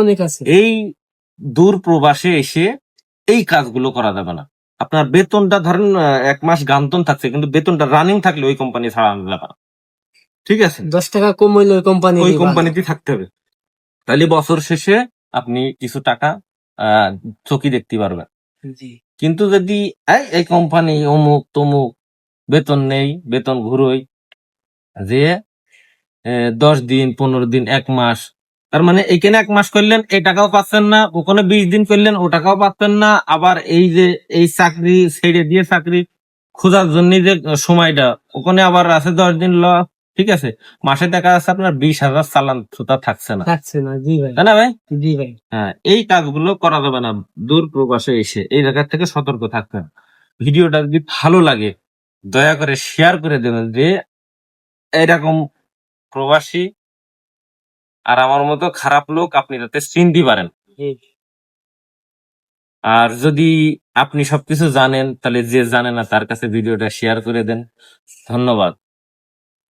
অনেক আছে এই দূর প্রবাসে এসে এই কাজগুলো করা যাবে না। আপনার বেতনটা ধরেন এক মাস গান্তন থাকছে কিন্তু বেতনটা রানিং থাকলে ওই কোম্পানি ছাড়া আনা যাবে না। ঠিক আছে? দশ টাকা কম হইলে ওই কোম্পানি ওই কোম্পানিতে থাকতে হবে। তাহলে বছর শেষে আপনি কিছু টাকা আহ, চকি দেখতে পারবেন। কিন্তু যদি এই এই কোম্পানি অমুক তমুক বেতন নেই বেতন ঘুরোই যে দশ দিন পনেরো দিন এক মাস তার মানে এখানে এক মাস করলেন এই টাকাও পাচ্ছেন না ওখানে বিশ দিন করলেন ও টাকাও পাচ্ছেন না আবার এই যে এই চাকরি ছেড়ে দিয়ে চাকরি খোঁজার জন্য যে সময়টা ওখানে আবার আছে দশ দিন ল ঠিক আছে? মাসে দেখা যাচ্ছে আপনার বিশ হাজার চালান থাকছে না। থাকছে না জি ভাই। তাই না ভাই? জি ভাই। হ্যাঁ এই কাজগুলো করা যাবে না দূর প্রবাসে এসে এই জায়গা থেকে সতর্ক থাকতে হবে। ভিডিওটা যদি ভালো লাগে দয়া করে শেয়ার করে দেবেন যে এরকম প্রবাসী আর আমার মতো খারাপ লোক আপনি তাতে চিনতে পারেন। আর যদি আপনি সবকিছু জানেন তাহলে যে জানে না তার কাছে ভিডিওটা শেয়ার করে দেন। ধন্যবাদ।